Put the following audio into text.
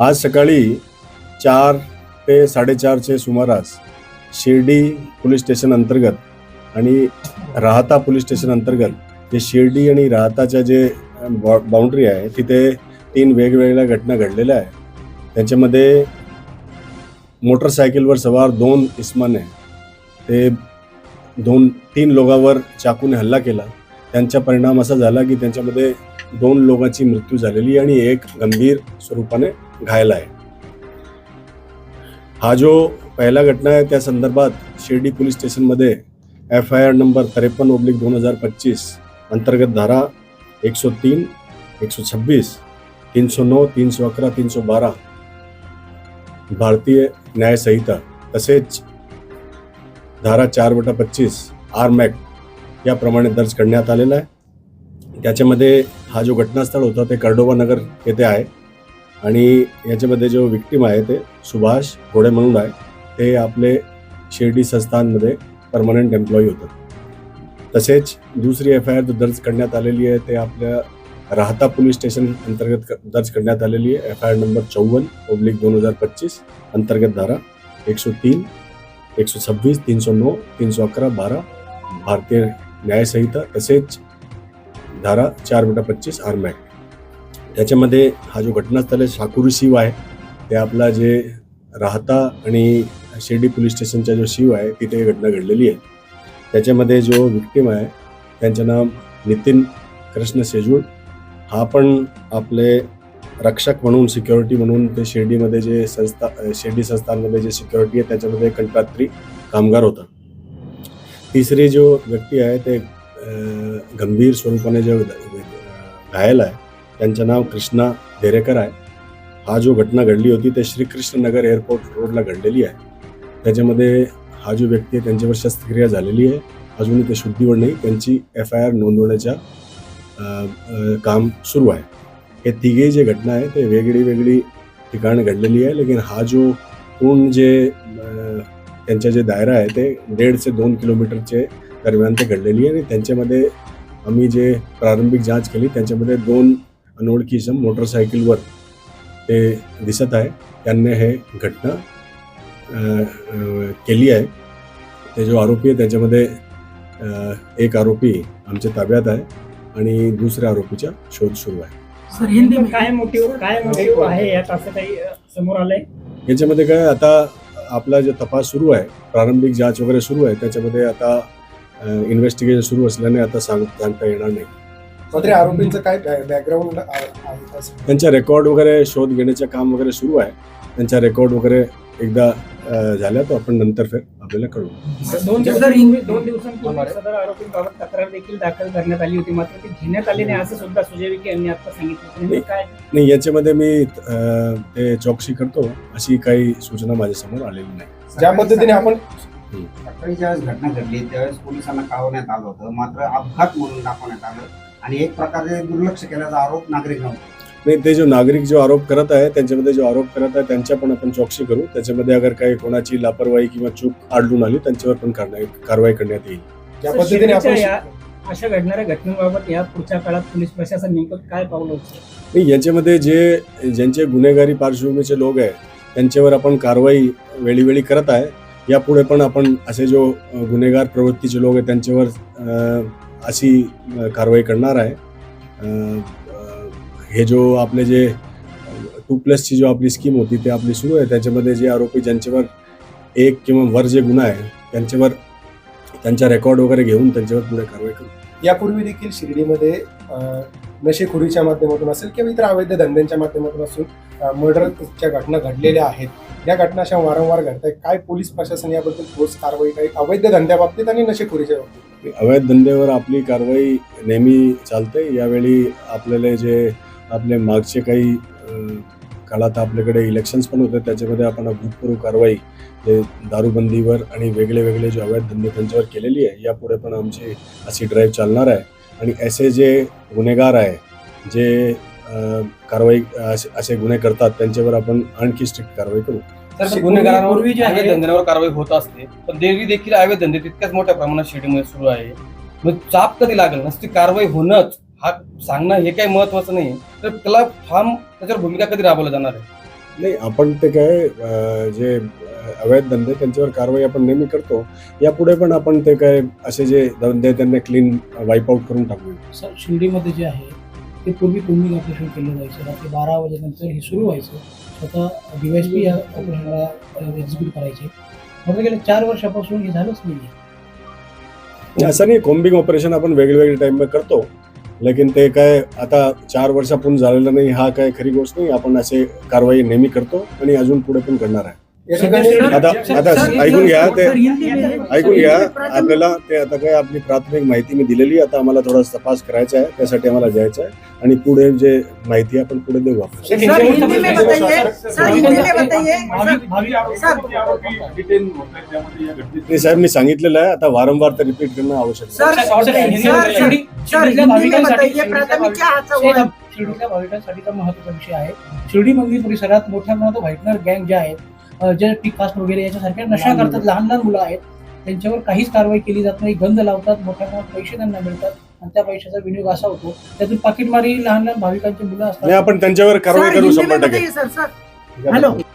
आज सकाळी चार ते साडेचारचे सुमारास शिर्डी पोलीस स्टेशन अंतर्गत आणि राहता पोलीस स्टेशन अंतर्गत जे शिर्डी आणि राहताच्या जे बॉ बाउंड्री आहे तिथे तीन वेगवेगळ्या घटना घडलेल्या आहेत. त्याच्यामध्ये मोटरसायकलवर सवार दोन इस्माने ते दोन तीन लोकांवर चाकूने हल्ला केला. त्यांचा परिणाम असा झाला की त्यांच्यामध्ये दोन लोकांची मृत्यू झालेली आणि एक गंभीर स्वरूपाने घायल आहे. हा जो पहिला घटना आहे त्या संदर्भात शिर्डी पोलीस स्टेशनमध्ये एफ आय आर नंबर त्रेपन्न ओब्लिक दोन हजार पच्चीस अंतर्गत धारा एक सौ तीन एक सौ छब्बीस तीन सौ नऊ तीन सौ अकरा तीन सौ बारा भारतीय न्याय संहिता तसेच धारा चार बटा पच्चीस आर मॅक याप्रमाणे दर्ज करण्यात आलेला आहे. त्याच्यामध्ये हा जो घटनास्थळ होता ते कर्डोबा नगर येथे आहे. आणि याच्यामध्ये जो विक्टीम आहे ते सुभाष घोडे म्हणून आहे. ते आपले शिर्डी संस्थानमध्ये परमनंट एम्प्लॉई होतात तसेच दुसरी एफ आय आर दर्ज करण्यात आलेली आहे ते आपल्या राहता पोलीस स्टेशन अंतर्गत दर्ज करण्यात आलेली आहे. एफ आय आर नंबर चौवन्न पब्लिक दोन हजार पच्चीस अंतर्गत धारा एकशे तीन एकशे सव्वीस तीनशे नऊ तीनशे अकरा बारा भारतीय न्यायसंहिता तसेच धारा चार बटा पच्चीस आर्म ॲक्ट त्याच्यामध्ये हा जो घटनास्थळ आहे शाकुरी शिव आहे. ते आपला जे राहता आणि शिर्डी पोलीस स्टेशनचा जो शिव आहे तिथे ही घटना घडलेली आहे. त्याच्यामध्ये जो विक्टीम आहे त्यांचं नाव नितीन कृष्ण सेजूळ हा पण आपले रक्षक म्हणून सिक्युरिटी म्हणून ते शिर्डीमध्ये जे संस्था शिर्डी संस्थानमध्ये जे सिक्युरिटी आहे त्याच्यामध्ये कंत्रात्री कामगार होता. तिसरी जो व्यक्ती आहे ते गंभीर स्वरूपाने जे घायल आहे त्यांचं नाव कृष्णा देरेकर आहे. हा जो घटना घडली होती ते श्रीकृष्ण नगर एअरपोर्ट रोडला घडलेली आहे. त्याच्यामध्ये हा जो व्यक्ती आहे त्यांच्यावर शस्त्रक्रिया झालेली आहे. अजूनही ते शुद्धीवर नाही त्यांची एफ आय आर नोंदवण्याच्या काम सुरू आहे. हे तिघे जे घटना आहे ते वेगळी वेगळी ठिकाण घडलेली आहे. लेकिन हा जो पूर्ण जे त्यांच्या जे दायरा आहे ते दीड ते दोन किलोमीटरचे दरम्यान ते घडलेली आहे. आणि त्यांच्यामध्ये आम्ही जे प्रारंभिक जांच केली त्यांच्यामध्ये दोन अनोळखी इसम मोटरसायकलवर ते दिसत आहे. त्यांनी हे घटना केली आहे. ते जो आरोपी आहे त्याच्यामध्ये एक आरोपी आमच्या ताब्यात आहे आणि दुसऱ्या आरोपीचा शोध सुरू आहे. सर हिंदी पण में काय मोटिव्ह काय मोटिव्ह आहे यात असं काही समोर आलंय? याच्यामध्ये काय आता आपला जो तपास सुरू आहे प्रारंभिक जांच वगैरे सुरू आहे त्याच्यामध्ये आता इन्व्हेस्टिगेशन सुरू असल्याने आता सांग सांगता येणार नाही. मात्र आरोपींचं काय बॅकग्राऊंड आहे असं? त्यांचा रेकॉर्ड वगैरे शोध घेण्याचं काम वगैरे सुरू आहे. त्यांचा रेकॉर्ड वगैरे एकदा अ, झाला तर आपण नंतर फेर आपल्याला कळू दोन दिवसांपूर्वी दोन दिवसांपूर्वी सदर आरोपींबाबत तक्रार देखील दाखल करण्यात आली होती. मात्र ती घेण्यात आली नाही असं सुद्धा सुजय विखे यांनी आता सांगितलं. काय? नाही याच्यामध्ये मी अ, ते चौकशी करतो. अशी काही सूचना माझ्यासमोर आलेली नाही. ज्या पद्धतीने आपण सकाळी ज्यावेळेस घटना घडली त्यावेळेस पोलिसांना कळवण्यात आलं होतं. मात्र अपघात म्हणून दाखवण्यात आलं. आणि एक प्रकारे दुर्लक्ष केल्याचा आरोप नागरिक नाही ते जो नागरिक जो आरोप करत आहे त्यांच्यामध्ये जो आरोप करत आहे त्यांच्या पण आपण चौकशी करू. त्याच्यामध्ये अगर काही कोणाची लापरवाही किंवा चूक आढळून आली त्यांच्यावर पण कारवाई कारवाई करण्यात येईल. सर, पद्धतीने आपण अशा घडणाऱ्या घटनांबाबत या पुढच्या काळात पोलीस प्रशासन नेमकं काय पावलं उचलेल? नाही याच्यामध्ये जे ज्यांचे गुन्हेगारी पार्श्वभूमीचे लोक आहे त्यांच्यावर आपण कारवाई वेळीवेळी करत आहे. यापुढे पण आपण असे जो गुन्हेगार प्रवृत्तीचे लोक आहेत त्यांच्यावर अशी कारवाई करणार आहे. हे जो आपले जे टू प्लसची जो आपली स्कीम होती ते आपली सुरू आहे. त्याच्यामध्ये जे आरोपी ज्यांच्यावर एक किंवा वर जे गुन्हा आहे त्यांच्यावर त्यांचा रेकॉर्ड वगैरे घेऊन त्यांच्यावर पुढे कारवाई करू. यापूर्वी देखील शिर्डीमध्ये नशेखोरीच्या माध्यमातून असेल किंवा इतर अवैध धंद्यांच्या माध्यमातून असून मर्डरच्या घटना घडलेल्या आहेत. या घटना अशा वारंवार घडत आहेत काय पोलीस प्रशासन याबद्दल ठोस कारवाई काही अवैध धंद्याबाबतीत आणि नशेखोरीच्या बाबतीत? अवैध धंद्यावर आपली कारवाई नेहमी चालते. यावेळी आपल्याला जे आपले मागचे काही काळात आपल्याकडे इलेक्शन्स पण होते त्याच्यामध्ये आपण अभूतपूर्व कारवाई जे दारूबंदीवर आणि वेगळे वेगळे जे अवैध धंदे त्यांच्यावर केलेली आहे यापुढे पण आमची अशी ड्राईव्ह चालणार आहे. आणि असे जे गुन्हेगार आहे जे कारवाई असे असे गुन्हे करतात त्यांच्यावर आपण आणखी स्ट्रिक्ट कारवाई करू. तर पूर्वी- गुन्हेगारांवर पूर्वी जे आहे- अवैध धंद्यांवर कारवाई होत असते पण देवी देखील अवैध धंदे तितक्याच मोठ्या प्रमाणात शिर्डीमध्ये सुरू आहे. मग चाप कधी लागेल? नसती कारवाई होणंच. हा सांगणं हे काही महत्वाचं नाही तर त्याला ठाम त्याच्यावर भूमिका कधी राबवल्या जाणार आहे? नाही आपण ते काय जे अवैध धंदे त्यांच्यावर कारवाई आपण नेहमी करतो यापुढे पण आपण ते काय असे जे धंदे त्यांना क्लीन वाईप आउट करून टाकू. शिर्डीमध्ये जे आहे ते पूर्वी कोम्बिंग ऑपरेशन केलं जायचं? रात्री बारा वाजेनंतर हे सुरू व्हायचं. स्वतः डीवायसपी या ऑपरेशनला एक्झिक्यूट करायचे. मात्र गेल्या चार वर्षापासून हे झालंच नाही असं नाही कोम्बिंग ऑपरेशन आपण वेगवेगळ्या टाइम करतो. लेकिन ते काय आता चार वर्षापूर्ण झालेलं नाही हा काय खरी गोष्ट नाही. आपण असे कारवाई नेहमी करतो आणि अजून पुढे पण करणार आहे. आता आता ऐकून घ्या ते ऐकून घ्या. आपल्याला ते आता काय आपली प्राथमिक माहिती मी दिलेली आहे. आता आम्हाला थोडा तपास करायचा आहे. त्यासाठी आम्हाला जायचं आहे. आणि पुढे जे माहिती आहे आपण पुढे देऊ आपण. साहेब मी सांगितलेलं आहे. आता वारंवार ते रिपीट करणं आवश्यक आहे. Sir sir, sir Hindi- sir Shirdi- sir शिर्डीतल्या Hindi में भाविकांसाठी- भाविकांसाठीचा महत्त्वाचा विषय आहे. शिर्डी मंदिर परिसरात मोठ्या प्रमाणात व्हाईटनर गँग जे आहेत जे टी कास्ट वगैरे याच्यासारख्या नशा करतात लहान लहान मुलं आहेत त्यांच्यावर काहीच कारवाई केली जात नाही गंध लावतात मोठ्या प्रमाणात पैसे त्यांना मिळतात आणि त्या पैशाचा विनियोग असा होतो. त्यातून पाकिटमारी लहान लहान भाविकांची मुलं असतात. नाही आपण त्यांच्यावर कारवाई करू शंभर टक्के. Sir hello.